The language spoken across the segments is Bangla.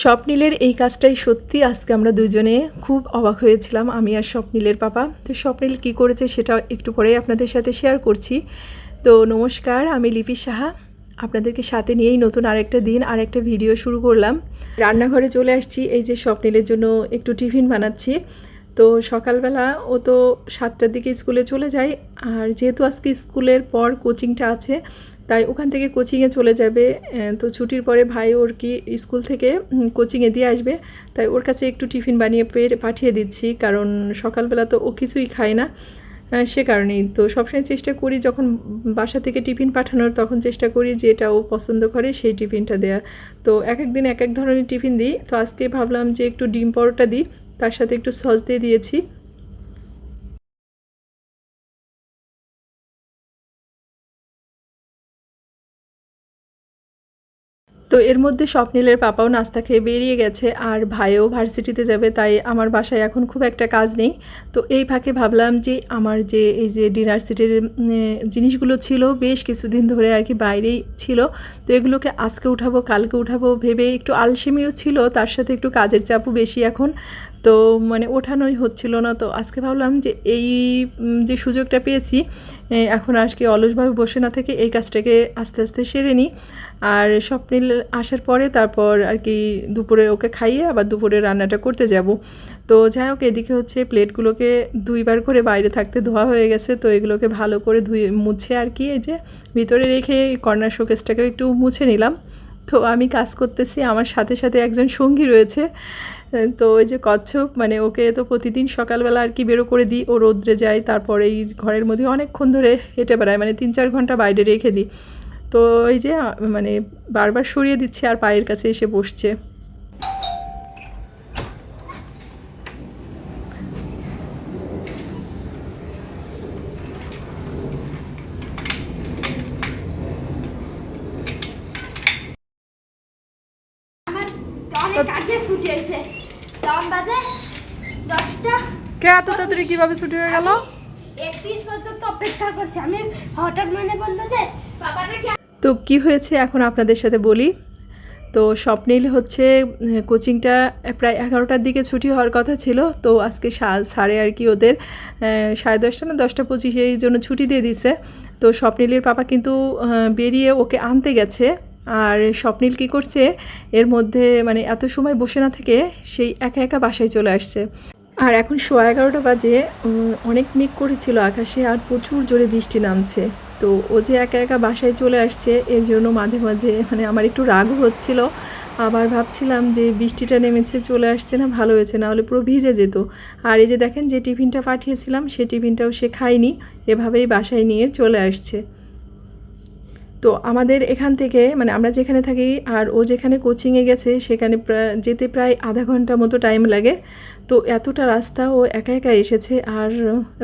স্বপ্নীলের এই কাজটাই সত্যি। আজকে আমরা দুজনে খুব অবাক হয়েছিলাম, আমি আর স্বপ্নীলের পাপা। তো স্বপ্নীল কি করেছে সেটা একটু পরেই আপনাদের সাথে শেয়ার করছি। তো নমস্কার, আমি লিপি সাহা। আপনাদেরকে সাথে নিয়েই নতুন আরেকটা দিন আর একটা ভিডিও শুরু করলাম। রান্নাঘরে চলে আসছি, এই যে স্বপ্নীলের জন্য একটু টিফিন বানাচ্ছি। তো সকালবেলা ও তো সাতটার দিকে স্কুলে চলে যায়। আর যেহেতু আজকে স্কুলের পর কোচিংটা আছে, তাই ওখান থেকে কোচিংয়ে চলে যাবে। তো ছুটির পরে ভাই ওর কি স্কুল থেকে কোচিংয়ে দিয়ে আসবে। তাই ওর কাছে একটু টিফিন বানিয়ে পাঠিয়ে দিচ্ছি, কারণ সকালবেলা তো ও কিছুই খায় না সে কারণেই। তো সবসময় চেষ্টা করি যখন বাসা থেকে টিফিন পাঠানোর, তখন চেষ্টা করি যেটা ও পছন্দ করে সেই টিফিনটা দেওয়ার তো এক এক দিন এক এক ধরনের টিফিন দিই। তো আজকে ভাবলাম যে একটু ডিম পরোটা দিই তার সাথে একটু সস দিয়ে দিয়েছি। তো এর মধ্যে স্বপ্নিলের পাপাও নাস্তা খেয়ে বেরিয়ে গেছে, আর ভাইও ভার্সিটিতে যাবে, তাই আমার বাসায় এখন খুব একটা কাজ নেই। তো এই ফাঁকে ভাবলাম যে আমার যে এই যে ডিনার সিটের জিনিসগুলো ছিল, বেশ কিছুদিন ধরে আর কি বাইরেই ছিল। তো এগুলোকে আজকে উঠাবো, কালকে উঠাবো ভেবে একটু আলসেমিও ছিল, তার সাথে একটু কাজের চাপও বেশি এখন। তো মানে ওঠানোই হচ্ছিল না। তো আজকে ভাবলাম যে এই যে সুযোগটা পেয়েছি এখন আজকে অলসভাবে বসে না থেকে এই কাজটাকে আস্তে আস্তে সেরে নিই। আর স্বপ্নিল আসার পরে তারপর আর কি দুপুরে ওকে খাইয়ে আবার দুপুরে রান্নাটা করতে যাব। তো যাই হোক, এদিকে হচ্ছে প্লেটগুলোকে দুইবার করে বাইরে থাকতে ধোয়া হয়ে গেছে। তো এগুলোকে ভালো করে ধুয়ে মুছে আর কি এই যে ভিতরে রেখে কর্নার শোকেসটাকেও একটু মুছে নিলাম। তো আমি কাজ করতেছি, আমার সাথে সাথে একজন সঙ্গী রয়েছে। তো ওই যে কচ্ছপ মানে ওকে তো প্রতিদিন সকালবেলা আর কি বেরো করে দিই। ও রোদ্রে যায়, তারপরে এই ঘরের মধ্যে অনেকক্ষণ ধরে হেঁটে বেড়ায় মানে তিন চার ঘণ্টা বাইরে রেখে দিই। তো এই যে মানে বারবার সরিয়ে দিচ্ছে আর পায়ের কাছে এসে বসছে। আগে ছুটি তখন বাজে দশটা কে এত তাড়াতাড়ি কীভাবে ছুটি হয়ে গেল? একত্রিশ পর্যন্ত অপেক্ষা করছি। আমি হঠাৎ মনে বলল যে বাবাটা তো কি হয়েছে এখন আপনাদের সাথে বলি? তো স্বপ্নিল হচ্ছে কোচিংটা প্রায় এগারোটার দিকে ছুটি হওয়ার কথা ছিল। তো আজকে সাড়ে আর কি ওদের সাড়ে দশটা না দশটা পঁচিশে এই জন্য ছুটি দিয়ে দিছে। তো স্বপ্নিলের পাপা কিন্তু বেরিয়ে ওকে আনতে গেছে। আর স্বপ্নিল কী করছে? এর মধ্যে মানে এত সময় বসে না থেকে সেই একা একা বাসায় চলে আসছে। আর এখন সোয়া এগারোটা বাজে অনেক মেঘ করেছিল আকাশে আর প্রচুর জোরে বৃষ্টি নামছে। তো ও যে একা একা বাসায় চলে আসছে, এর জন্য মাঝে মাঝে মানে আমার একটু রাগও হচ্ছিল। আবার ভাবছিলাম যে বৃষ্টিটা নেমেছে, চলে আসছে না, ভালো হয়েছে, না হলে পুরো ভিজে যেত। আর এই যে দেখেন যে টিফিনটা পাঠিয়েছিলাম সেই টিফিনটাও সে খায়নি, এভাবেই বাসায় নিয়ে চলে আসছে। তো আমাদের এখান থেকে মানে আমরা যেখানে থাকি আর ও যেখানে কোচিংয়ে গেছে, সেখানে যেতে প্রায় আধা ঘণ্টা মতো টাইম লাগে। তো এতটা রাস্তা ও একা একা এসেছে। আর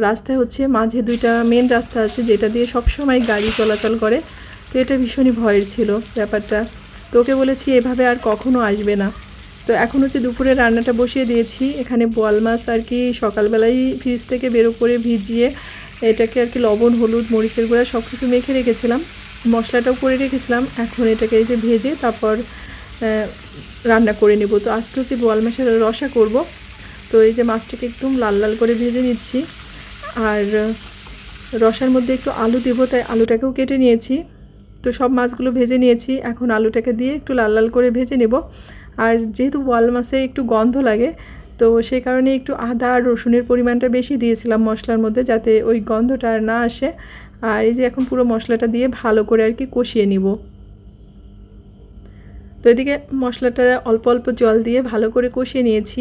রাস্তায় হচ্ছে মাঝে দুইটা মেন রাস্তা আছে, যেটা দিয়ে সবসময় গাড়ি চলাচল করে। তো এটা ভীষণই ভয়ের ছিল ব্যাপারটা। তো ওকে বলেছি, এভাবে আর কখনো আসবে না। তো এখন হচ্ছে দুপুরে রান্নাটা বসিয়ে দিয়েছি। এখানে বোয়াল মাছ আর কি সকালবেলাই ফ্রিজ থেকে বেরো করে ভিজিয়ে এটাকে আর কি লবণ, হলুদ, মরিচের গুঁড়া সব কিছু মেখে রেখেছিলাম। মশলাটাও করে রেখেছিলাম। এখন এটাকে এই যে ভেজে তারপর রান্না করে নেব। তো আজকে হচ্ছে বোয়াল মাছের রসা করব। তো এই যে মাছটাকে একদম লাল লাল করে ভেজে নিচ্ছি। আর রসার মধ্যে একটু আলু দেবো, তাই আলুটাকেও কেটে নিয়েছি। তো সব মাছগুলো ভেজে নিয়েছি। এখন আলুটাকে দিয়ে একটু লাল লাল করে ভেজে নেব। আর যেহেতু বোয়াল মাছে একটু গন্ধ লাগে তো সেই কারণে একটু আদা আর রসুনের পরিমাণটা বেশি দিয়েছিলাম মশলার মধ্যে যাতে ওই গন্ধটা আর না আসে। আর এই যে এখন পুরো মশলাটা দিয়ে ভালো করে আর কি কষিয়ে নিব। তো এদিকে মশলাটা অল্প অল্প জল দিয়ে ভালো করে কষিয়ে নিয়েছি।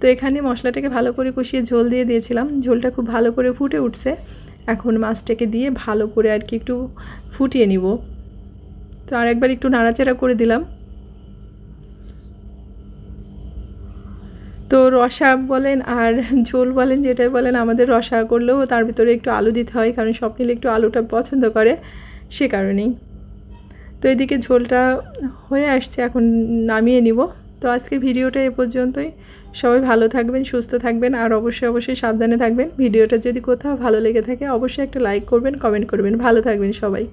তো এখানে মশলাটাকে ভালো করে কষিয়ে ঝোল দিয়ে দিয়েছিলাম। ঝোলটা খুব ভালো করে ফুটে উঠছে। এখন মাছটাকে দিয়ে ভালো করে আর কি একটু ফুটিয়ে নিব। তো আর একবার একটু নাড়াচাড়া করে দিলাম। তো রসা বলেন আর ঝোল বলেন, যেটাই বলেন, আমাদের রসা করলেও তার ভিতরে একটু আলু দিতে হয়, কারণ স্বপ্নিল একটু আলুটা পছন্দ করে সে কারণেই। তো এদিকে ঝোলটা হয়ে আসছে, এখন নামিয়ে নিব। তো আজকে ভিডিওটা এ পর্যন্তই। সবাই ভালো থাকবেন, সুস্থ থাকবেন, আর অবশ্যই অবশ্যই সাবধানে থাকবেন। ভিডিওটা যদি কোথাও ভালো লেগে থাকে, অবশ্যই একটা লাইক করবেন, কমেন্ট করবেন। ভালো থাকবেন সবাই।